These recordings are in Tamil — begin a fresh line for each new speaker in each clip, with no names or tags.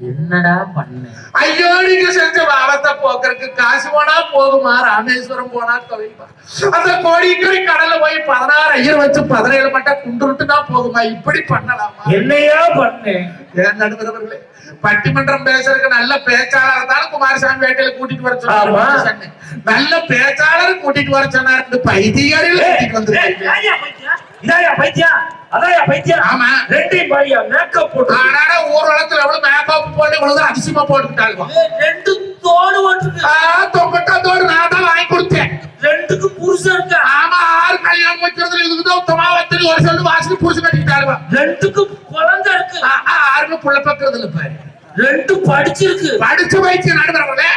என்னடா பண்ண?
ஐயோ நீங்க செஞ்ச பாவத்தை போக்குறதுக்கு காசு போனா போகுமா ராமேஸ்வரம் போனா தொழில்பா. அந்த கோடிக்கரை கடல்ல போய் பதினாறு ஐயர் வச்சு பதினேழு மட்டும் குண்டுருட்டுனா போகுமா இப்படி பண்ணலாமா?
என்னையா பண்ணேன்
ஏன் நடுவர்களே பட்டிமன்றம் பேசுறதுக்கு நல்ல பேச்சாளர் தான் குமாரசாமி வேட்டையில கூட்டிட்டு வர சொன்னாரு. நல்ல பேச்சாளர் கூட்டிட்டு வர சொன்னாரு பைத்தியரில் கூட்டிட்டு வந்திருக்கீங்க.
பைத்தியம் அதாயா பைத்தியம்
ஆமா.
ரெண்டையும் பாரியா மேக்கப் போட்டு
ஊர்வலத்துல எவ்வளவு
ஏய், ரெண்டு தோடு ஓட்டுருக்கு
தொங்கட்டத்தோடு நான் தான் வாங்கி கொடுத்தேன்.
ரெண்டுக்கு புருஷன் இருக்கா?
ஆமா ஆறு கல்யாணம் வைக்கிறதுல இதுக்குதான் உத்தமா வத்தலி ஒரு சொல்லு வாசல் பூசி கட்டிக்கிட்டாருவா
ரெண்டுக்கு குழந்தை இருக்கு.
ஆறுன்னு புள்ள பக்கிறதுல பாரு.
ரெண்டு படிச்சிருக்கு.
படிச்சு வைத்து நடுவர்களே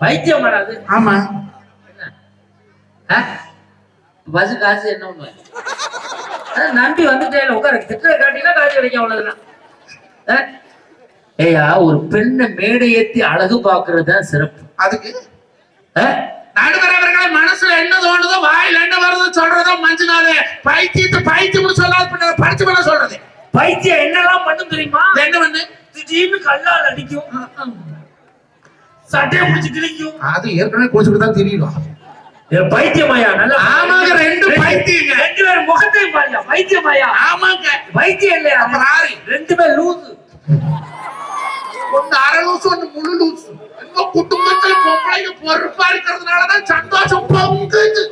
பைத்தியம் வராது.
ஆமா.
பஸ் காசு என்ன ஒண்ணு நம்பி வந்துட்டேன் உட்கார. திட்டுற காட்டினா காசு கிடைக்கும் அவ்வளவுதான் ஆ? ஏய்யா ஒரு பெண்ணை மேடை ஏத்தி அழகு பாக்குறது தான் சிறப்பு.
அதுக்கு? நடுவரவர்களை மனசுல என்ன தோணுதோ வாயில என்ன வருதோ சொல்றதோ மஞ்சுனாலே பைத்தியத்தை பைத்தியம்னு சொல்லாத பின்ன படிச்சு பண்ண சொல்றது.
பைத்தியம் என்னெல்லாம் பண்ணும் தெரியுமா?
என்ன பண்ணு?
திடீர்னு கல்லால் அடிக்கும். சட்டையை பிடிச்சு கிழிக்கும்
அது ஏற்கனவே குளிச்சுட்டு தான் தெரியணும்
இது பைத்தியமாயா? நல்லா
ஆமாங்க, ரெண்டு பைத்தியங்க.
ரெண்டு பேரும் முகத்தையும் பாரியா பைத்தியமாயா?
ஆமாங்க.
பைத்தியம் இல்லையா?
அப்புறம் ஆறு
ரெண்டுமே லூசு.
ஒண்ணு அரை லூசு ஒண்ணு முழு லூசு. எங்க குடும்பத்துல பொம்பளைங்க பொறுப்பா இருக்கிறதுனாலதான் சந்தோஷம் பொங்குது.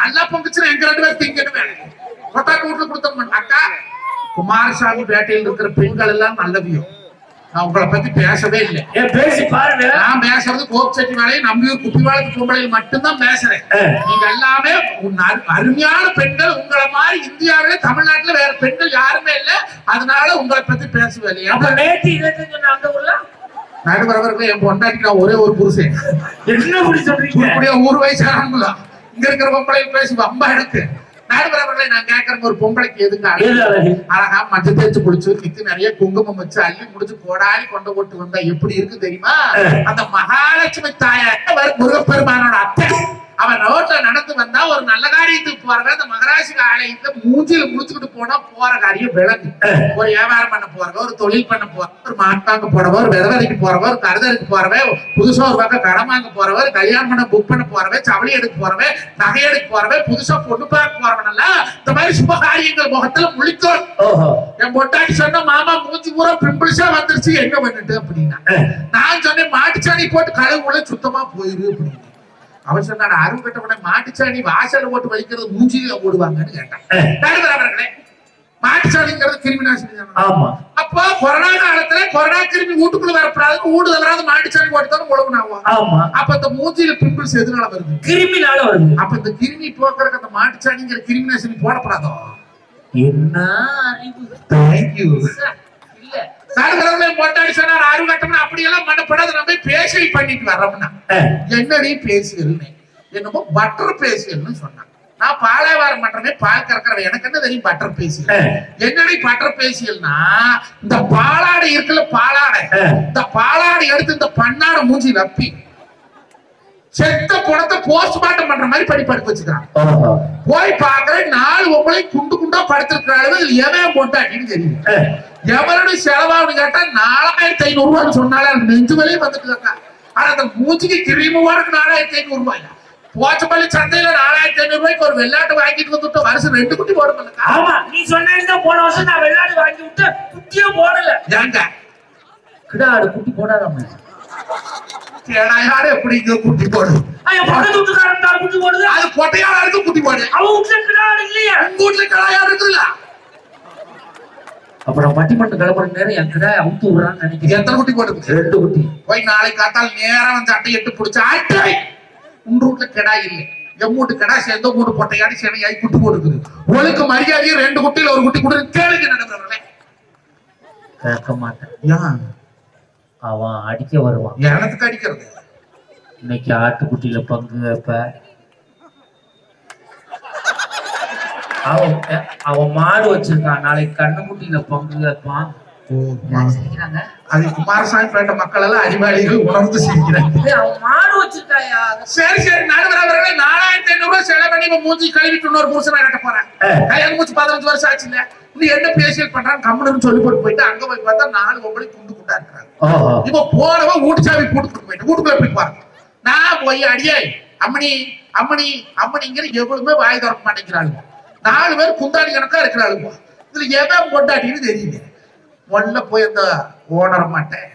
நல்லா பொங்குச்சுன்னா எங்க ரெண்டு பேரும் திங்கன்னு வேணும். கொட்டாக்கு வீட்டுல கொடுத்தோம். அக்கா குமாரசாமி பேட்டையில் இருக்கிற பெண்கள் எல்லாம் நல்லவியும். நான் உங்களை பத்தி பேசவே இல்லை.
பேசி பாருங்க.
நான் பேசுறது கோப் செட்டி வேலையும் நம்பியூர் குப்பிவாளத்து பொம்பளையில் மட்டும்தான் பேசுறேன். நீங்க எல்லாமே அருமையான பெண்கள் உங்களை மாதிரி இந்தியாவில தமிழ்நாட்டுல வேற பெண்கள் யாருமே இல்ல. அதனால உங்களை பத்தி பேசவே இல்லையா
அப்ப நேற்று சொன்ன அந்த ஊர்ல?
நடுவரவர்கள் என் பொண்டாட்டி நான் ஒரே ஒரு புருஷன்.
என்ன அப்படி சொல்றீங்க?
ஊர் வயசானவங்களா இங்க இருக்கிற பொம்பளை பேசி வம்பா எனக்கு நடுவரவர்களை நான் கேட்கறேன் ஒரு பொம்பளைக்கு எதுக்கு
ஏது
அழகு? மஞ்சள் தேய்ச்சு குளிச்சு நித்து நிறைய குங்குமம் வச்சு அள்ளி முடிச்சு கோடாலி கொண்டு போட்டு வந்தா எப்படி இருக்கு தெரியுமா? அந்த மகாலட்சுமி தாயார் முருகப்பெருமானோட அத்தை. அவன் ரோட்ல நடந்து வந்தா ஒரு நல்ல காரியத்துக்கு போறவன் அந்த மகராசி ஆலயத்துல மூஞ்சில முடிச்சுக்கிட்டு போனா போற காரியம் விளங்கு ஒரு வியாபாரம் பண்ண போறவ ஒரு தொழில் பண்ண போறவ ஒரு மாட்டாங்க போறவ ஒரு விதவரைக்கு போறவ ஒரு கருதலுக்கு போறவ புதுசா ஒரு பக்கம் கடன் வாங்க போறவ ஒரு கல்யாணம் பண்ண புக் பண்ண போறவ சவளி எடுக்க போறவ நகை எடுக்க போறவ புதுசா பொண்ணு பார்க்க போறவனெல்லாம் இந்த மாதிரி சுப காரியங்கள் முகத்துல முழிக்கும்
ஓஹோ.
என் பொட்டாட்டி சொன்ன மாமா மூஞ்சி பூரா பிம்பிள்ஸா வந்துருச்சு என்ன பண்ணிட்டு? அப்படின்னா நான் சொன்னேன் மாட்டுச்சாணி போட்டு கழுவுல சுத்தமா போயிரு அப்படின்னு. அவன் சொன்னான் அருள் கட்டவன மாட்டுச்சாணி வாசல்ல போட்டு வைக்கிறது மூஞ்சில ஓடுவாங்கன்னு கேட்டான். அவர்களே மாட்டுச்சாணிங்கிறது கிருமி நாசினி?
ஆமா.
அப்போ கொரோனா காலத்துல கொரோனா கிருமி வீட்டுக்குள்ள வரப்படாது வீடு தவறாத மாட்டுச்சாணி போட்டு தான் உழவுனாவும்
ஆமா.
அப்ப இந்த மூஞ்சில பிம்பிள்ஸ் எதனால வருது?
கிருமினால வருது.
அப்ப இந்த கிருமி போக்குறதுக்கு அந்த மாட்டுச்சாணிங்கிற கிருமி நாசினி போடப்படாதோ?
என்ன அறிவு?
தேங்க்யூ அருள் கட்டவன அப்படியெல்லாம் பண்ணப்படாது. நம்ம பேசியல் பண்ணிட்டு வர்றோம்னா. என்னடி பேசியல்னு என்னமோ பட்டர் பேசியல்னு சொன்னான் நான் பாலாவாரம் பண்றேனே பால் கறக்கிறவன் எனக்கு என்ன தெரியும் பட்டர் பேசியல் என்னடி பட்டர் பேசியல்னா இந்த பாலாடை இருக்குல்ல பாலாடை. இந்த பாலாடை எடுத்து இந்த பண்ணாடை மூஞ்சி வப்பி செத்த பணத்தை போஸ்ட்மார்ட்டம் பண்ற மாதிரி படி படுக்க வச்சுக்கிறான். போய் பாக்குறேன் நாலு ஒம்பளை குண்டு குண்டா படுத்திருக்கிறாள் இதுல எவன் போட்டாட்டின்னு தெரியும் எவனுடைய செலவான்னு கேட்டா நாலாயிரத்தி ஐநூறு ரூபான்னு சொன்னாலே நெஞ்சு வலியே வந்துட்டு இருக்கா ஆனா அந்த மூஞ்சிக்கு கிரீமு வாருக்கு நாலாயிரத்தி ஐநூறு ரூபாய் போச்சப்பள்ளி சந்தையில நாலாயிரத்தி ஐநூறு ரூபாய்க்கு ஒரு வெள்ளாட்டு வாங்கிட்டு வந்துட்டு வருஷம் ரெண்டு குட்டி போடுமில்லக்கா
ஆமா நீ சொன்ன போன வருஷம் நான் வெள்ளாடு வாங்கி விட்டு குட்டியே போடல.
ஏங்க?
கிடாடு குட்டி போடாதாம
கேடாயாரு எப்படி குட்டி போடு.
பக்கத்து வீட்டுக்காரன் தான் குட்டி போடுது.
அது பொட்டையாளா இருக்கு குட்டி போடு.
அவன் வீட்டுல கிடாடு இல்லையா.
உங்க வீட்டுல கடாயாரு இருக்குல்ல?
அப்புறம் பட்டிமன்ற கிளம்புற நேரம் என் கிடா அவுத்து விடுறான்னு நினைக்கிறேன்.
எத்தனை குட்டி போட்டு
ரெண்டு குட்டி.
போய் நாளைக்கு காத்தால் நேரம் வந்து அட்டை எட்டு பிடிச்ச அட்டை! உங்க வீட்டுல கிடா இல்லை. எம் வீட்டு கிடா சேர்ந்த மூணு பொட்டையாடி சேனையாய் குட்டி போட்டுக்குது ஒழுக்கு மரியாதையும் ரெண்டு குட்டியில ஒரு குட்டி கொடுத்து கேளுங்க நடக்கிறவர்களே
கேட்க மாட்டேன்.
ஏன்?
அவன் அடிக்க வருவான்.
எனத்துக்கு அடிக்கிறது.
இன்னைக்கு ஆட்டுக்குட்டியில பங்கு வைப்ப. அவன் அவன் மாடு வச்சிருக்கான். நாளைக்கு கண்ணுக்குட்டியில பங்கு வைப்பான்.
அது குமாரசாமி பேட்ட மக்கள் எல்லாம் அறிவாளிகள் உணர்ந்து சிரிக்கிறாங்க
அவன் மாடு வச்சிருக்காயா?
சரி சரி நடுவரவர்களே நாலாயிரத்தி ஐநூறு ரூபாய் செலவு பண்ணி மூஞ்சி கழுவிட்டு இன்னொரு புருஷனை கட்ட போறேன். கல்யாணம் முடிச்சு பதினஞ்சு வருஷம் ஆச்சு நீ என்ன பேசியல் பண்றான்னு கம்முன்னு சொல்லி போட்டு போயிட்டு அங்க போய் பார்த்தா நாலு பொம்பளை குண்டு குண்டா இருக்கிறாங்க. இப்ப போனவன் வீட்டு சாவி போட்டு போயிட்டு வீட்டுக்குள்ள போய் பாருங்க. நான் போய் அடியே அம்மணி அம்மணி அம்மணிங்கிற எவ்வளவுமே வாய் திறக்க மாட்டேங்கிறாளுங்க. நாலு பேர் குந்தாடி கணக்கா இருக்கிறாளுங்க. இதுல எவன் பொண்டாட்டின்னு தெரியல. முதல்ல போய் அந்த ஓனர் மாட்டேன்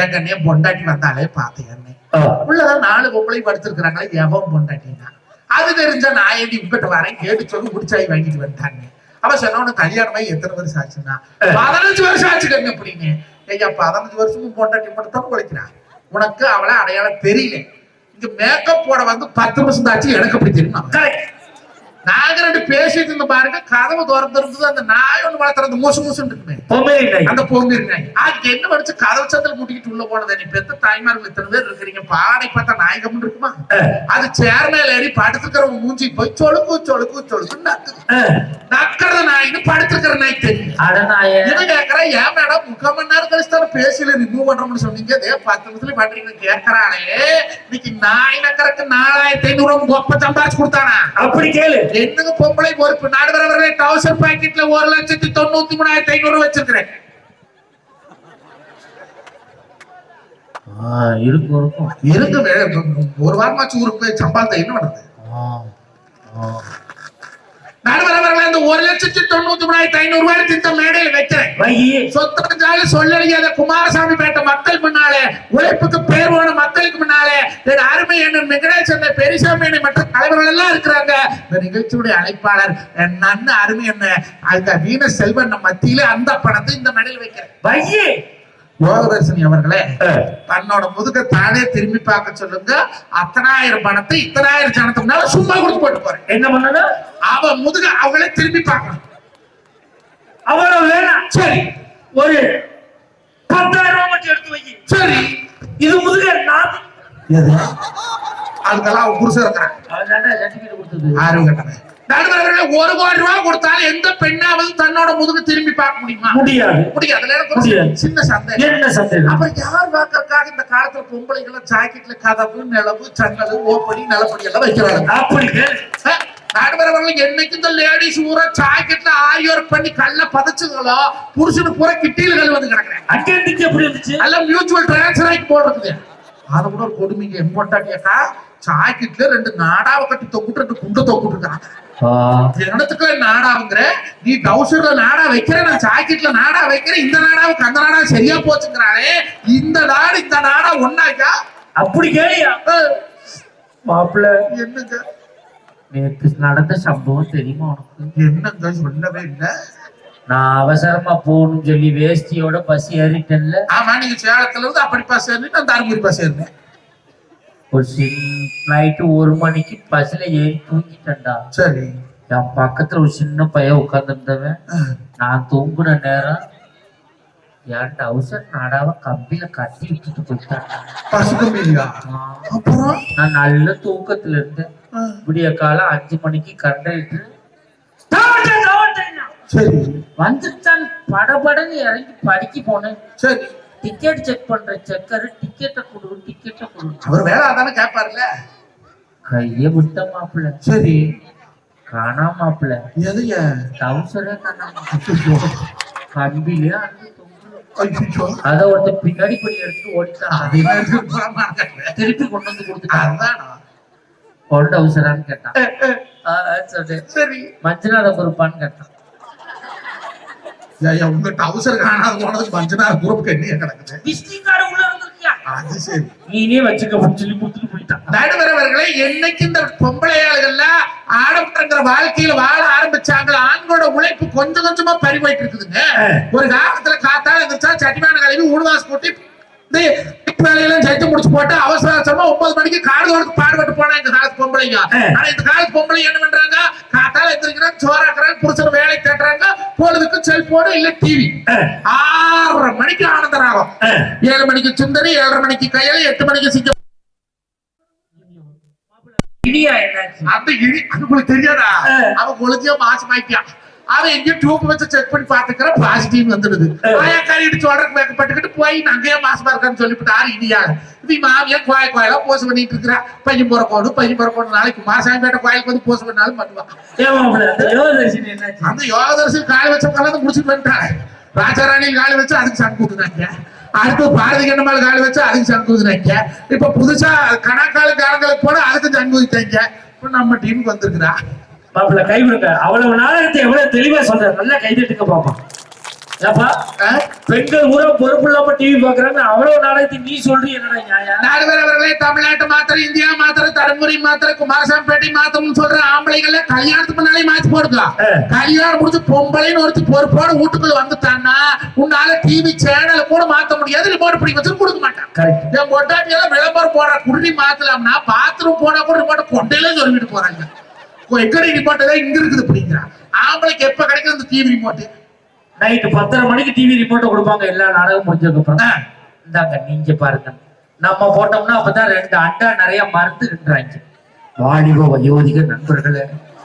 எங்கன்னே பொண்டாட்டி வந்தாலே பார்த்தேன்
ஓ
உள்ளதான் நாலு பொம்பளை படுத்திருக்கிறாங்களே எவன் பொண்டாட்டினா அது தெரிஞ்ச நான் ஏடி உங்ககிட்ட வரேன் கேட்டு சொல்லி முடிச்சாய் வாங்கிட்டு வந்துட்டாங்க அவ சொன்ன கல்யாணமாய் எத்தனை வருஷம் ஆச்சுன்னா? பதினஞ்சு வருஷம் ஆச்சு கண்ணு அப்படின்னு ஐயா பதினஞ்சு வருஷமும் பொண்டாட்டி மட்டும் தான் உழைக்கிறான் உனக்கு அவளை அடையாளம் தெரியல. இங்க மேக்கப் போட வந்து பத்து வருஷம் ஆச்சு எனக்கு அப்படி தெரியும்?
கரெக்ட்
நாங்க ரெண்டு பேசிட்டு இருந்த பாருங்க கதவு திறந்து இருந்தது அந்த நாய் ஒண்ணு வளர்த்துற அந்த மூசு மூசுன்னு இருக்குமே அந்த பொங்கல் நாய் அதுக்கு என்ன படிச்சு கதவு சந்தில் முட்டிக்கிட்டு உள்ள போனது நீ பெத்த தாய்மார்கள் இத்தனை பேர் இருக்கிறீங்க பாடை பார்த்தா நாயகம் இருக்குமா? அது சேர் மேல ஏறி படுத்துக்கிறவங்க மூஞ்சி போய் சொலுக்கு சொலுக்கு சொலுக்கு நக்கிறது நாய்னு படுத்துக்கிற நாய் தெரியும் கேக்குறா ஏன் மேடம் முக்கால் மணி நேரம் கழிச்சு தானே பேசல ரிமூவ் பண்றோம்னு சொன்னீங்க? அதே பத்து நிமிஷத்துல பண்றீங்க கேக்குறானே இன்னைக்கு நாய் நக்கறக்கு நாலாயிரத்தி ஐநூறு ரூபாய் கொப்ப சம்பாதிச்சு கொடுத்தானா?
அப்படி கேளு.
என்னங்க பொம்பளை பொறுப்பு. நடுவரவர்களே டவுசர் பாக்கெட்ல ஒரு லட்சத்தி தொண்ணூத்தி மூணாயிரத்தி ஐநூறு வச்சிருக்கிறேன்.
இருக்கும் இருக்கும்.
இருக்கு ஒரு வாரமாச்சு ஊருக்கு போய் சம்பாதித்த என்ன பண்ணுறது? நடுவரவர்களே இந்த ஒரு லட்சத்தி தொண்ணூத்தி மூணாயிரத்தி ஐநூறு ரூபாய் இந்த மேடையில் வைக்கிறேன்.
வை
சொத்தஞ்சாலு சொல்லறியாத குமாரசாமி பேட்ட மக்கள் முன்னாலே உழைப்புக்கு பேர் போன மக்களுக்கு முன்னாலே அருமை என்ன வெங்கடேசன் பெரியசாமி மற்ற தலைவர்கள் எல்லாம் இருக்கிறாங்க. இந்த நிகழ்ச்சியுடைய அழைப்பாளர் அண்ணன் அருமை என்ன அந்த வீண செல்வன் மத்தியில அந்த பணத்தை இந்த மேடையில் வைக்கிறேன்.
வையி.
யோகதர்ஷினி அவர்களே தன்னோட முதுக தானே திரும்பி பார்க்க சொல்லுங்க. அத்தனாயிரம் பணத்தை இத்தனாயிரம் ஜனத்துக்கு முன்னால சும்மா கொடுத்து போட்டு போறேன்.
என்ன பண்ணணும்?
அவ முதுக அவங்களே திரும்பி பார்க்கணும்.
அவ்வளவு வேணாம்
சரி.
ஒரு பத்தாயிரம் ரூபாய் மட்டும் எடுத்து வை.
சரி.
இது முதுக நான்
அதுக்கெல்லாம் அவன் புருஷன் இருக்கிறான்.
அவன் சர்டிபிகேட் கொடுத்தது.
ஆர்வம் கட்டணம் நடுவர்களே ஒரு கோடி ரூபாய் கொடுத்தாலும் எந்த பெண்ணாவது தன்னோட முதுகு திரும்பி பார்க்க முடியுமா?
முடியாது.
முடியாது. எனக்கு. சின்ன சந்தேகம்.
என்ன சந்தேகம்?
அப்புறம் யார் பார்க்கறதுக்காக இந்த காலத்துல பொம்பளைகளை ஜாக்கெட்ல கதவு நிலவு சன்னல் ஓப்படி நிலப்படி எல்லாம் வைக்கிறாங்க?
அப்படி கேளு
நடுவரவர்கள் என்னைக்கு இந்த லேடிஸ் ஊரா ஜாக்கெட்ல ஆரியோர் பண்ணி கல்ல பதச்சுங்களோ புருஷனு பூரா கிட்டியில வந்து கிடக்குறேன்.
அங்கே நிக்க எப்படி இருந்துச்சு?
எல்லாம் மியூச்சுவல் டிரான்ஸ்ஃபர் ஆகி போடுறது அதை கூட கொடுமைங்க எம்மோட்டாட்டியாக்கா ஜாக்கெட்ல ரெண்டு நாடாவை கட்டி தொக்கிட்டு ரெண்டு குண்டை தொக்கிட்டு இருக்காங்க. என்னத்துக்குள்ள நாடாவுங்கிற நீ டவுசர்ல நாடா வைக்கிற நான் ஜாக்கெட்ல நாடா வைக்கிறேன் இந்த நாடாவுக்கு அந்த நாடா சரியா போச்சுங்கிறானே. இந்த நாடு இந்த நாடா ஒன்னாக்கா?
அப்படி கேளியா மாப்பிள்ள
என்னங்க?
நேற்று நடந்த சம்பவம் தெரியுமா உனக்கு?
என்னங்க? சொல்லவே இல்லை.
நான் அவசரமா போகணும்னு சொல்லி வேஷ்டியோட பஸ் ஏறிட்டேன்ல.
ஆமா நீங்க சேலத்துல இருந்து அப்படி பாஸ் ஏறினு நான் தருமபுரி பாஸ் ஏறினேன்.
ஒரு சின்ன நைட்டு ஒரு மணிக்கு பஸ்ல ஏறி தூங்கிட்டேன்டா.
சரி.
என் பக்கத்துல ஒரு சின்ன பையன் உட்கார்ந்துருந்தவன்.
அஹ்,
நான் தூங்குன நேரம் என் டவுசர் நாடாவை கம்பியில கட்டி விட்டுட்டு போயிட்டான். நான் நல்ல தூக்கத்துல இருந்தேன். விடிய காலம் அஞ்சு மணிக்கு கண்டக்டர்
சரி.
வந்துட்டான். படபடன்னு இறங்கி படிக்க போனேன்.
சரி.
டிக்கெட் செக் பண்ற செக்கர் டிக்கெட்டை கொடு டிக்கெட்டை கொடு.
அவர் வேலை அதானே கேட்பாருல்ல?
கைய விட்ட மாப்பிள்ள.
சரி.
காணாம மாப்பிள்ள.
எதைய
டவுசரே காணாம கம்பிலே. அத ஒருத்தன் பின்னாடி படி எடுத்துட்டு ஓடிட்டான். திருப்பி கொண்டு வந்து கொடுத்துட்டான்? கொண்ட அவசரான்னு கேட்டான்.
சரி.
மஞ்சநாதம் பொறுப்பான்னு கேட்டான்.
ஐயா, உங்க டவுசர் காணாத போனதுக்கு மஞ்சனார் குரூப் எண்ணிய கிடக்குது. அது சரி.
நீனே வச்சுக்க சொல்லி கொடுத்துட்டு போயிட்டான்.
நடுவரவர்களே என்னைக்கு இந்த பொம்பளை ஆளுகள்ல ஆடம்பரங்கிற வாழ்க்கையில வாழ ஆரம்பிச்சாங்களோ ஆண்களோட உழைப்பு கொஞ்சம் கொஞ்சமா பறி போயிட்டு இருக்குதுங்க ஒரு காலத்துல காத்தால இருந்துச்சா சட்டிமான கழுவி ஊடுவாஸ் போட்டு வேலையெல்லாம் சேர்த்து முடிச்சு போட்டு அவசர அவசரமா ஒன்பது மணிக்கு காடு தோட்டத்துக்கு பாடுபட்டு போனா இந்த காலத்து பொம்பளைங்க. ஆனா இந்த காலத்து பொம்பளை என்ன பண்றாங்க? காத்தால எந்திரிக்கிறாங்க சோறாக்குறாங்க புருஷன் வேலை தேட்டுறாங்க பொழுதுக்கு செல்போன் இல்ல டிவி ஆறரை மணிக்கு ஆனந்த ராகம் ஏழு மணிக்கு சுந்தரி ஏழரை மணிக்கு கையில எட்டு மணிக்கு சிங்கம்.
இடியா என்னாச்சு?
அந்த அது உங்களுக்கு தெரியாதா. அவன் கொளுத்தியா மாசமாக்கியான் அவன் எங்கேயும் டியூப் வச்சு செக் பண்ணி பாத்துக்கிற பாசிட்டிவ் வந்துடுது. ஆயாக்காரி இடிச்சு சொல்றதுக்கு மேக்கப்பட்டுக்கிட்டு போய் ஏன் மாசமா இருக்கான்னு சொல்லிவிட்டு ஆறு இனியா இது மாமியா கோயில் கோயிலா போஸ் பண்ணிட்டு இருக்கிறா? பையன் போறக்கோடு பையன் போறக்கோடு நாளைக்கு மாசாமி பேட்ட கோயிலுக்கு வந்து போஸ் பண்ணாலும் பண்ணுவான்
அந்த
யோகதர்சி காலை வச்ச கலந்து முடிச்சுட்டு வந்துட்டாங்க. ராஜாராணி காலை வச்சு அதுக்கு சங்கு ஊத்துனாங்க அடுத்து பாரதி கண்ணம்மாள் காலை வச்சு அதுக்கு சங்கு ஊத்துனாங்க இப்ப புதுசா கணக்கால காலங்களுக்கு போனா அதுக்கு சங்கு ஊத்தாங்க இப்ப நம்ம டீமுக்கு வந்திருக்கிறா.
மாப்பிள்ள கை விடுங்க அவ்வளவு நாடகத்தை எவ்வளவு தெளிவா சொல்ற நல்லா கை தட்டுங்க பாப்போம் ஏப்பா? பெண்கள் ஊரா பொறுப்பு இல்லாம டிவி பாக்குறாங்க அவ்வளவு நாடகத்தை நீ சொல்றீ என்னடா
நாடுவர் அவர்களே தமிழ்நாட்டு மாத்திரம் இந்தியா மாத்திரம் தருமபுரி மாத்திரம் குமாரசாமிப்பேட்டை மாத்திரம் சொல்ற ஆம்பளைங்கள கல்யாணத்துக்கு முன்னாலே மாத்தி போடுங்க
ஆ.
கல்யாணம் முடிச்சு பொம்பளைன்னு ஒருத்தி பொறுப்போட வீட்டுக்குள்ள வந்துட்டான்னா உன்னால டிவி சேனல் கூட மாத்த முடியாது. ரிமோட் பிடி வச்சு கொடுக்க மாட்டான்.
கரெக்ட்
என் பொட்டாட்டி எல்லாம் விளம்பரம் போடுற. குருடி மாத்தலாம்னா பாத்ரூம் போனா கூட ரிமோட் கொண்டையில சொல்லிட்டு போறாங்க. கொ- எக்கடி ரிமோட் தான் இங்க இருக்குது அப்படிங்கிறான். ஆம்பளைக்கு எப்ப கிடைக்கும் அந்த டிவி ரிமோட்
நைட்டு பத்தரை மணிக்கு டிவி ரிமோட்டை கொடுப்பாங்க. எல்லா நாடகம் முடிஞ்சதுக்கு அப்புறம். இந்தாங்க நீங்க பாருங்க. நம்ம போட்டோம்னா அப்பதான் ரெண்டு அண்டா நிறைய மறந்துகின்றாங்க வாலிப வயோதிக நண்பர்களே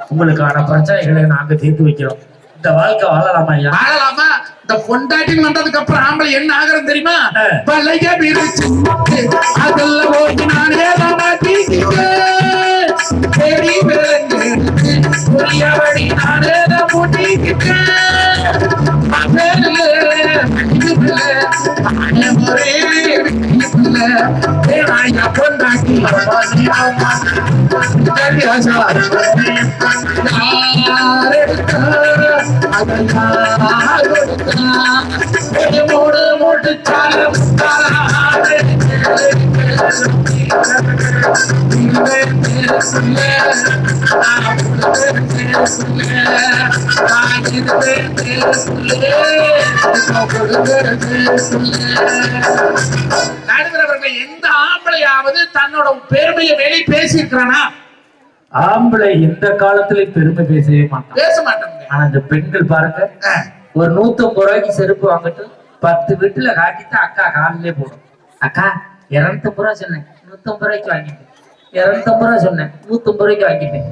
உங்களுக்கான பிரச்சனைகளை நாங்க தீர்த்து வைக்கிறோம். இந்த வாழ்க்கை வாழலாமா ஐயா?
வாழலாமா? இந்த பொண்டாட்டின்னு வந்ததுக்கு அப்புறம் ஆம்பளை என்ன ஆகுறது தெரியுமா. பழைய விரிச்சு அதல்ல போய் நானே தேடி விரங்கு புரியபடி நானே பொண்டாட்டி மூடு எந்த ஆம்பளையாவது தன்னோட பெருமையை வெளி பேசி இருக்கிறானா
ஆம்பளை எந்த காலத்திலயும் பெருமை பேசவே மாட்டான்.
பேச மாட்டேங்க
ஆனா இந்த பெண்கள் பாருங்க ஒரு நூத்தம்பது ரூபாய்க்கு செருப்பு வாங்கிட்டு பத்து வீட்டுல காட்டிட்டு அக்கா காலிலே போடும். அக்கா இருநூத்தம்பது ரூபா சொன்னேன். நூத்தம்பது ரூபாய்க்கு வாங்கிட்டேன் இருநூத்தம்பது ரூபா சொன்னேன். நூத்தம்பது ரூபாய்க்கு வாங்கிட்டேன்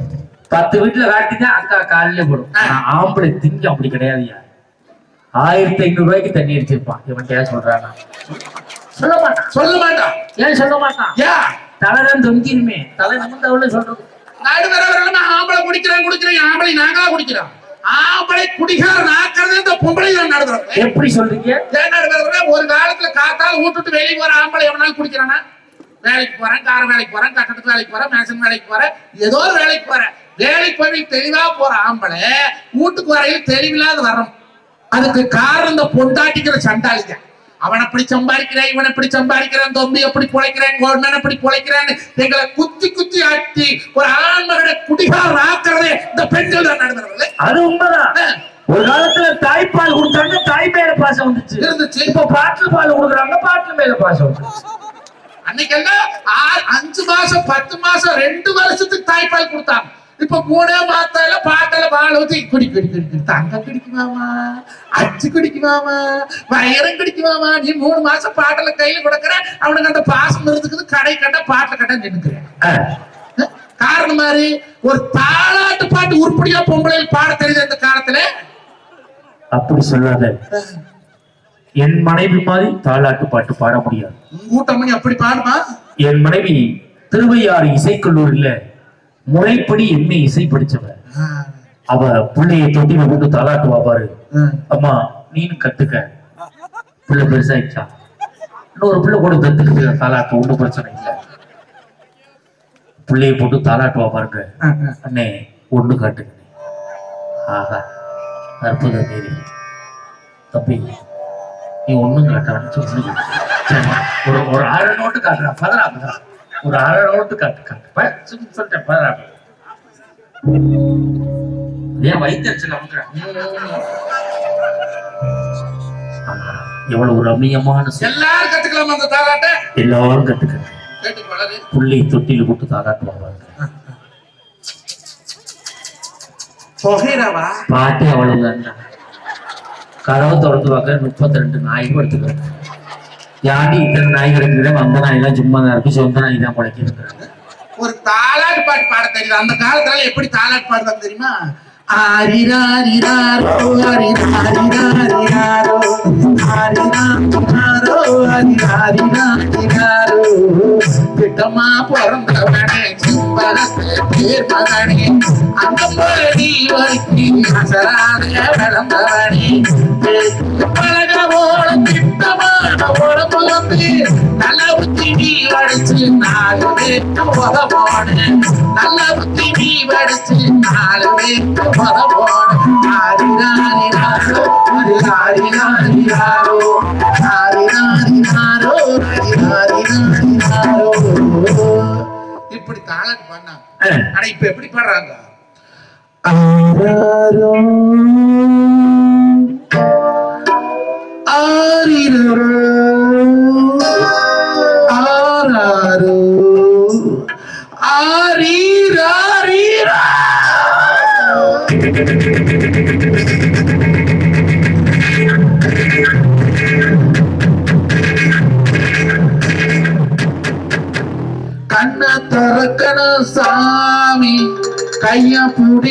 பத்து வீட்டுல காட்டிட்டு அக்கா காலிலே போடும். ஆம்பளை திங்க அப்படி கிடையாதுயா ஆயிரத்தி ஐநூறு ரூபாய்க்கு தண்ணி அடிச்சிருப்பான். இவன் கேஸ் சொல்றானா? சொல்ல மாட்டான்.
சொல்ல மாட்டான்.
ஏன் சொல்ல மாட்டான்?
யா.
தலைதான் தொங்கிருமே. தலை நிமிர்ந்தவள சொல்றது.
நடுவரவர்கள் ஆம்பளை குடிக்கிறேன் குடிக்கிறேன் ஆம்பளை நாங்களா குடிக்கிறோம் ஆம்பளை குடிகார நாக்கிறது இந்த பொம்பளை தான் நடுவரவர்கள்
எப்படி சொல்றீங்க?
ஏன் ஒரு காலத்துல காத்தால் விட்டுட்டு வெளியே போற ஆம்பளை எவனாலும் குடிக்கிறானா? வேலைக்கு போறேன் கார வேலைக்கு போறேன் கட்டடத்து வேலைக்கு போறேன் மேசன் வேலைக்கு போறேன் ஏதோ ஒரு வேலைக்கு போறேன். வேலைக்கு போய் தெளிவா போற ஆம்பளை வீட்டுக்கு வரையில் தெளிவில்லாத வரோம் அதுக்கு காரணம் இந்த பொண்டாட்டிக்கிற சண்டாளிங்க. அவன் அப்படி சம்பாதிக்கிறேன் இவன் எப்படி சம்பாதிக்கிறான் தொம்பி எப்படி பிழைக்கிறேன் கோண்ணன் எப்படி பிழைக்கிறான்னு எங்களை குத்தி குத்தி ஆட்டி ஒரு ஆண்மகனை குடிகார ஆக்குறதே இந்த பெண்கள் தான் நடந்தவர்களே
அது உண்மைதான். ஒரு காலத்துல தாய்ப்பால் கொடுத்தாங்க தாய் மேல பாசம் வந்துச்சு.
இருந்துச்சு.
இப்ப பாட்டில் பால் கொடுக்குறாங்க பாட்டில் மேல பாசம் வந்துச்சு.
அன்னைக்கெல்லாம் ஆ- அஞ்சு மாசம் பத்து மாசம் ரெண்டு வருஷத்துக்கு தாய்ப்பால் கொடுத்தாங்க. இப்ப மூணே மாத்தால பாட்டில பால் ஊத்தி குடி குடி குடி தங்க குடிக்குமாமா? அச்சு குடிக்குமாமா? வயரம் குடிக்குமாமா? நீ மூணு மாசம் பாட்டில கையில கொடுக்கற அவனுக்கு அந்த பாசம் இருந்துக்குது கடை கட்ட பாட்டில கட்ட நின்னுக்கிறேன் காரணம் மாதிரி ஒரு தாளாட்டு பாட்டு உருப்படியா பொம்பளையில் பாட தெரியுது அந்த காலத்துல?
அப்படி சொல்லாத. என் மனைவி மாதிரி தாலாட்டு பாட்டு பாட முடியாது.
கூட்டமணி அப்படி பாடுமா?
என் மனைவி திருவையாறு இசைக்கல்லூரில முறைப்படி எம்ஏ இசை படிச்சவ. அவ பிள்ளைய தொட்டில போட்டு தாலாட்டுவா பாரு அம்மா நீனும் கத்துக்க. பிள்ளை பெருசாயிடுச்சா? இன்னொரு பிள்ளை கூட தத்துக்கிட்டு தாலாட்டு ஒண்ணும் பிரச்சனை இல்லை. பிள்ளைய போட்டு தாலாட்டுவா பாருங்க அண்ணே ஒண்ணு காட்டுங்க. ஆஹா அற்புதம் தம்பி நீ ஒண்ணும் சரி, ஒரு ஒரு அரை நோட்டு காட்டுறா ஒரு அரை நோட்டு காட்டு காட்டு. சொல்லிட்டேன் பதறா ஏன் வைத்தறிச்சல் அமுக்குறேன் எவ்வளவு ரம்மியமான.
எல்லாரும் கத்துக்கலாம் அந்த தாளாட்டை
எல்லாரும் கத்துக்க
கேட்டு வளரு
புள்ளை தொட்டில போட்டு தாலாட்டுவாங்க பாட்டே அவ்வளவுதான் கதவை திறந்து பார்க்க முப்பத்தி ரெண்டு நாய் படுத்துக்கிறாங்க யாண்டி இத்தனை நாய் கிடக்குது அந்த நாய் எல்லாம் சும்மா தான் இருக்கு சொந்த நாய் தான் படைக்கிறாங்க
ஒரு தாலாட்டு பாட்டு பாட தெரியுது? அந்த காலத்துல எப்படி தாலாட்டு பாடுறது தெரியுமா? ஆரிராரிராரோ ஆரிராரிராரிராரோ ஆரிராரிராரோ திட்டமா பிறந்தவனே செம்பகத்து பேர் அந்த பழனி வரைக்கும் அசராக வளர்ந்தவனே பழகவோட ஓட திட்டமான உடம்பு வந்து நல்ல புத்தி நீ வடிச்சு நாலு பேருக்கு உதவோட நல்ல புத்தி நீ வடிச்சு நாலு பேருக்கு உதவோட ஆரிராரிராரோ ஆரிராரிராரிராரோ ஆரிராரிராரோ இப்படி தாளம் பண்ணாங்க? ஆனா இப்ப எப்படி பாடுறாங்க ஆராரோ திறக்கணும்